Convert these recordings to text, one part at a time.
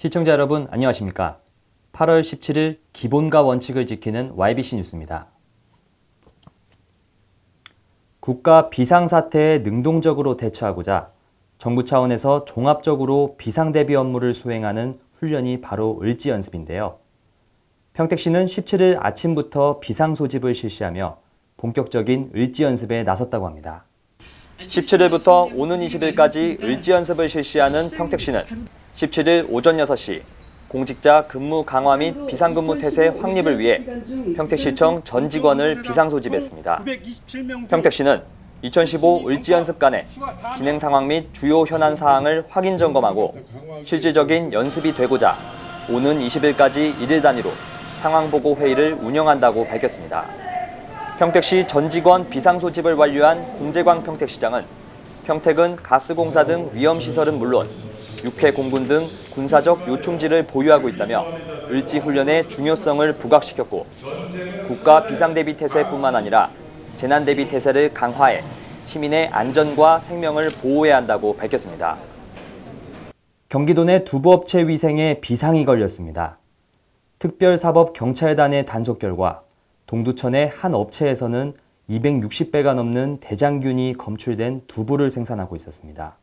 시청자 여러분 안녕하십니까? 8월 17일 기본과 원칙을 지키는 YBC 뉴스입니다. 국가 비상사태에 능동적으로 대처하고자 정부 차원에서 종합적으로 비상 대비 업무를 수행하는 훈련이 바로 을지 연습인데요. 평택시는 17일 아침부터 비상 소집을 실시하며 본격적인 을지 연습에 나섰다고 합니다. 17일부터 오는 20일까지 을지 연습을 실시하는 평택시는 17일 오전 6시 공직자 근무 강화 및 비상근무 태세 확립을 위해 평택시청 전 직원을 비상 소집했습니다. 평택시는 2015 을지 연습간에 진행 상황 및 주요 현안 사항을 확인 점검하고 실질적인 연습이 되고자 오는 20일까지 1일 단위로 상황 보고 회의를 운영한다고 밝혔습니다. 평택시 전 직원 비상 소집을 완료한 공재광 평택시장은 평택은 가스공사 등 위험시설은 물론 육해 공군 등 군사적 요충지를 보유하고 있다며 을지 훈련의 중요성을 부각시켰고 국가 비상대비 태세뿐만 아니라 재난대비 태세를 강화해 시민의 안전과 생명을 보호해야 한다고 밝혔습니다. 경기도 내 두부업체 위생에 비상이 걸렸습니다. 특별사법경찰단의 단속 결과 동두천의 한 업체에서는 260배가 넘는 대장균이 검출된 두부를 생산하고 있었습니다.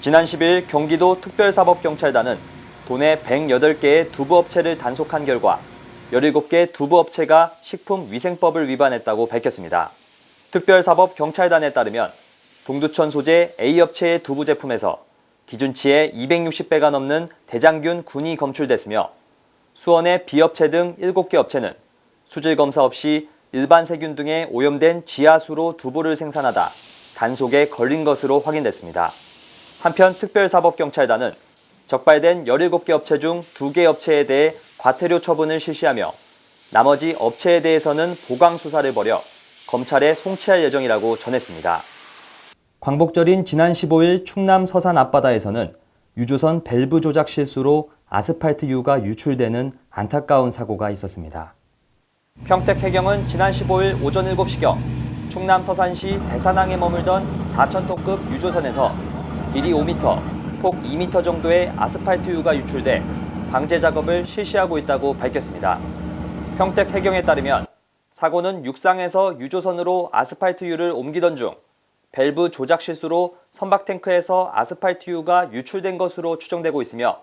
지난 10일 경기도 특별사법경찰단은 도내 108개의 두부업체를 단속한 결과 17개 두부업체가 식품위생법을 위반했다고 밝혔습니다. 특별사법경찰단에 따르면 동두천 소재 A업체의 두부 제품에서 기준치의 260배가 넘는 대장균 균이 검출됐으며 수원의 B업체 등 7개 업체는 수질 검사 없이 일반 세균 등에 오염된 지하수로 두부를 생산하다 단속에 걸린 것으로 확인됐습니다. 한편 특별사법경찰단은 적발된 17개 업체 중 2개 업체에 대해 과태료 처분을 실시하며 나머지 업체에 대해서는 보강 수사를 벌여 검찰에 송치할 예정이라고 전했습니다. 광복절인 지난 15일 충남 서산 앞바다에서는 유조선 밸브 조작 실수로 아스팔트 유가 유출되는 안타까운 사고가 있었습니다. 평택 해경은 지난 15일 오전 7시경 충남 서산시 대산항에 머물던 4,000톤급 유조선에서 길이 5m, 폭 2m 정도의 아스팔트유가 유출돼 방제 작업을 실시하고 있다고 밝혔습니다. 평택 해경에 따르면 사고는 육상에서 유조선으로 아스팔트유를 옮기던 중 밸브 조작 실수로 선박 탱크에서 아스팔트유가 유출된 것으로 추정되고 있으며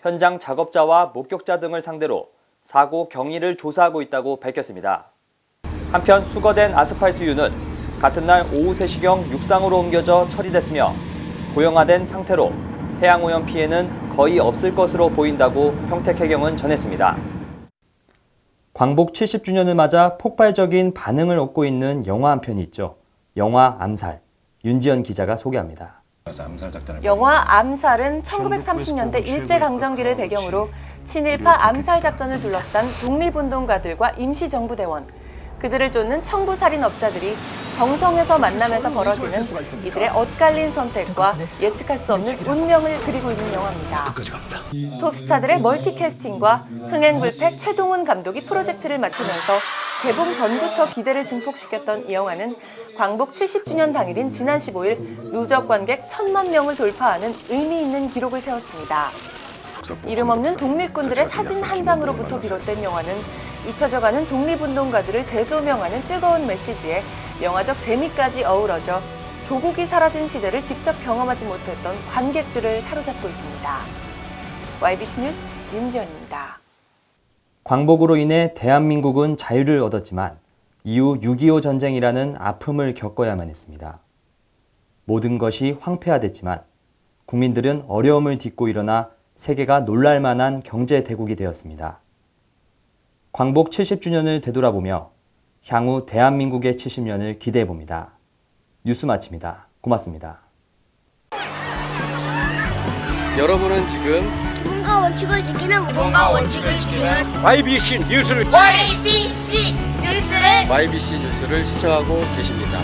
현장 작업자와 목격자 등을 상대로 사고 경위를 조사하고 있다고 밝혔습니다. 한편 수거된 아스팔트유는 같은 날 오후 3시경 육상으로 옮겨져 처리됐으며 고형화된 상태로 해양 오염 피해는 거의 없을 것으로 보인다고 평택해경은 전했습니다. 광복 70주년을 맞아 폭발적인 반응을 얻고 있는 영화 한 편이 있죠. 영화 암살. 윤지연 기자가 소개합니다. 영화 암살은 1930년대 일제강점기를 배경으로 친일파 암살 작전을 둘러싼 독립운동가들과 임시정부 대원, 그들을 쫓는 청부살인업자들이 경성에서 만나면서 벌어지는 이들의 엇갈린 선택과 예측할 수 없는 운명을 그리고 있는 영화입니다. 톱스타들의 멀티캐스팅과 흥행불패 최동훈 감독이 프로젝트를 맡으면서 개봉 전부터 기대를 증폭시켰던 이 영화는 광복 70주년 당일인 지난 15일 누적 관객 1천만 명을 돌파하는 의미 있는 기록을 세웠습니다. 이름 없는 독립군들의 사진 한 장으로부터 비롯된 영화는 잊혀져가는 독립운동가들을 재조명하는 뜨거운 메시지에 영화적 재미까지 어우러져 조국이 사라진 시대를 직접 경험하지 못했던 관객들을 사로잡고 있습니다. YBC 뉴스 윤지연입니다. 광복으로 인해 대한민국은 자유를 얻었지만 이후 6.25 전쟁이라는 아픔을 겪어야만 했습니다. 모든 것이 황폐화됐지만 국민들은 어려움을 딛고 일어나 세계가 놀랄 만한 경제 대국이 되었습니다. 광복 70주년을 되돌아보며 향후 대한민국의 70년을 기대해 봅니다. 뉴스 마칩니다. 고맙습니다. 여러분은 지금 뭔가 원칙을 지키는 뭔가 원칙을 지키는 YBC 뉴스를 YBC 뉴스를 YBC 뉴스를 시청하고 계십니다.